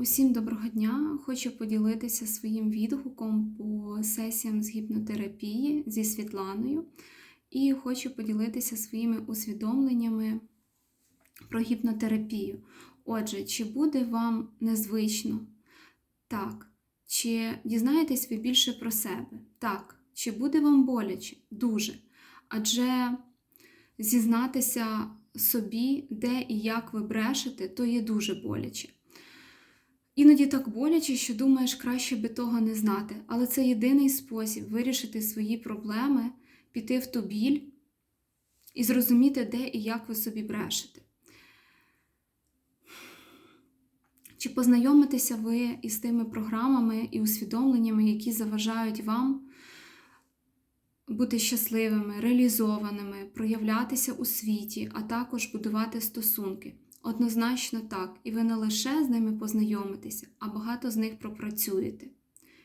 Усім доброго дня! Хочу поділитися своїм відгуком по сесіям з гіпнотерапії зі Світланою. І хочу поділитися своїми усвідомленнями про гіпнотерапію. Отже, чи буде вам незвично? Так. Чи дізнаєтесь ви більше про себе? Так. Чи буде вам боляче? Дуже. Адже зізнатися собі, де і як ви брешете, то є дуже боляче. Іноді так боляче, що думаєш, краще би того не знати, але це єдиний спосіб вирішити свої проблеми, піти в ту біль і зрозуміти, де і як ви собі брешете. Чи познайомитеся ви із тими програмами і усвідомленнями, які заважають вам бути щасливими, реалізованими, проявлятися у світі, а також будувати стосунки? Однозначно так, і ви не лише з ними познайомитеся, а багато з них пропрацюєте.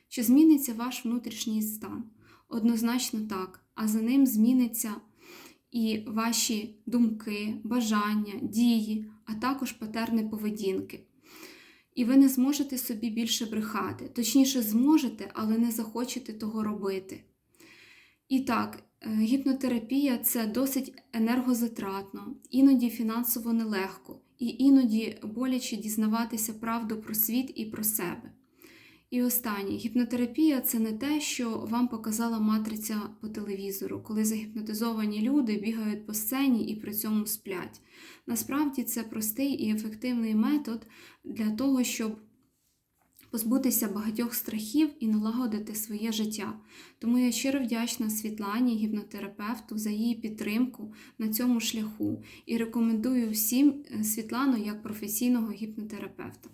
Чи зміниться ваш внутрішній стан? Однозначно так, а за ним зміниться і ваші думки, бажання, дії, а також патерни поведінки. І ви не зможете собі більше брехати. Точніше, зможете, але не захочете того робити. І так, гіпнотерапія це досить енергозатратно, іноді фінансово нелегко, і іноді боляче дізнаватися правду про світ і про себе. І останнє, гіпнотерапія це не те, що вам показала матриця по телевізору, коли загіпнотизовані люди бігають по сцені і при цьому сплять. Насправді це простий і ефективний метод для того, щоб позбутися багатьох страхів і налагодити своє життя. Тому я щиро вдячна Світлані, гіпнотерапевту, за її підтримку на цьому шляху і рекомендую всім Світлану як професійного гіпнотерапевта.